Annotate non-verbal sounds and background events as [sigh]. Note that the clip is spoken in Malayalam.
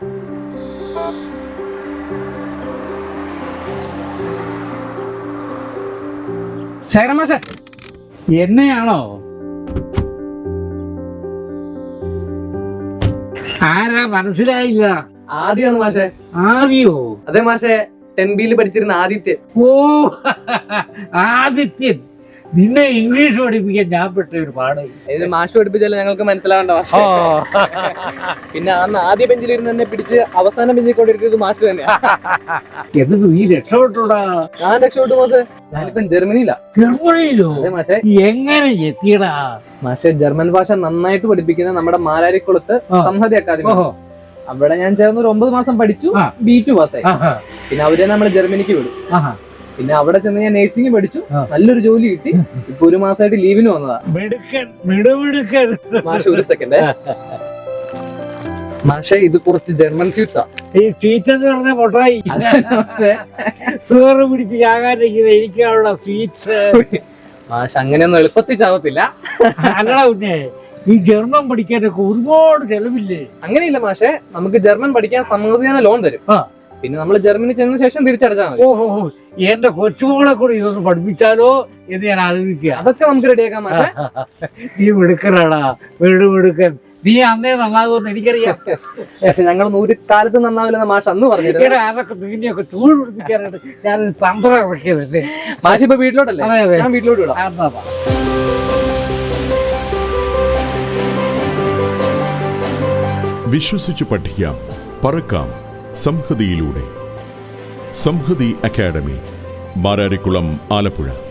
ശേഖരമാഷ എന്നെയാണോ? ആരാ മനസ്സിലായില്ല? ആദ്യമാണ് മാഷെ. ആദ്യോ? അതെ മാഷെ ടെൻ ബിയിൽ പഠിച്ചിരുന്ന ആദിത്യൻ. ഓ [laughs] ആദിത്യൻ. നിന്നെ ഇംഗ്ലീഷ് പഠിപ്പിക്കാൻ ഞാൻ പെട്ട ഒരു പാട്. ഇത് മാഷ് പഠിപ്പിച്ചാലും ഞങ്ങൾക്ക് മനസ്സിലാവേണ്ട മാഷ്. പിന്നെ അന്ന് ആദ്യ ബെഞ്ചിലിരുന്ന് തന്നെ പിടിച്ച് അവസാന ബെഞ്ചിൽ കൊണ്ടിരിക്കുന്നത് മാഷ് തന്നെയാ. എന്നിട്ട് നീ രക്ഷപ്പെട്ടൂടാ? ഞാൻ രക്ഷപ്പെട്ടു മാഷെ. ഞാനിപ്പം ജർമ്മനിയിലാ. അതെ മാഷെ. എങ്ങനെ എത്തിയടാ? മാഷെ ജർമ്മൻ ഭാഷ നന്നായിട്ട് പഠിപ്പിക്കുന്ന നമ്മുടെ മാലാരിക്കുളത്ത്. സംഹതി അക്കാദമി. അവിടെ ഞാൻ ചേർന്ന് ഒരു ഒമ്പത് മാസം പഠിച്ചു. ബി ടു പാസ്സായി പിന്നെ അവരെ നമ്മൾ ജർമ്മനിക്ക് വിടും. പിന്നെ അവിടെ ചെന്ന് ഞാൻ നേഴ്സിംഗ് പഠിച്ചു. നല്ലൊരു ജോലി കിട്ടി. ഇപ്പൊ ഒരു മാസമായിട്ട് ലീവിന് വന്നതാ. മാഷ ഒരു സെക്കൻഡ് മാഷെ ഇത് കുറച്ച് ജർമ്മൻ സ്വീറ്റ്സാ ഈ സ്വീറ്റ് എന്ന് പറഞ്ഞ പൊട്ടായി ചോറ് പിടിച്ച് ചാകാനിരിക്കുന്നത് എനിക്കാണുള്ള സ്വീറ്റ്സ് മാഷ അങ്ങനെയൊന്നും എളുപ്പത്തിൽ ചാവത്തില്ല. അല്ലടാ പിന്നെ ഈ ജർമ്മൻ പഠിക്കാനൊക്കെ ഒരുപാട് ചെലവില്ലേ? അങ്ങനെയില്ല മാഷെ. നമുക്ക് ജർമ്മൻ പഠിക്കാൻ സമ്മതിയാണ് ലോൺ തരും. പിന്നെ നമ്മൾ ജർമ്മനി ചെന്ന ശേഷം തിരിച്ചടച്ചാൽ മതി. ഓഹോ എന്റെ കൊച്ചുമോളെ കൂടി ഇതൊന്ന് പഠിപ്പിച്ചാലോ എന്ന് ഞാൻ ആലോചിക്കുക. അതൊക്കെ നമുക്ക് റെഡിയാക്കാൻ മാഷെ. നീ മിടുക്കറാടാ വീട് മിടുക്കൻ. നീ അന്നേ നന്നാകുമെന്ന് എനിക്കറിയാം. പക്ഷെ ഞങ്ങൾ നൂറ്റിക്കാലത്ത് കാലത്ത് നന്നാവില്ലെന്ന് മാഷ അന്ന് പറഞ്ഞു അതൊക്കെ നിന്നെയൊക്കെ ചൂട് പിടിപ്പിക്കാനായിട്ട് ഞാൻ തന്ത്രം ഇറക്കിയതല്ലേ മാഷ് ഇപ്പൊ വീട്ടിലോട്ടല്ലേ? അതെ അതെ. ഞാൻ വീട്ടിലോട്ട് വിടാം. വിശ്വസിച്ച് പഠിക്കാം പറക്കാം. സംഹതിയിലൂടെ. സംഹതി അക്കാദമി മാരാരിക്കുളം ആലപ്പുഴ.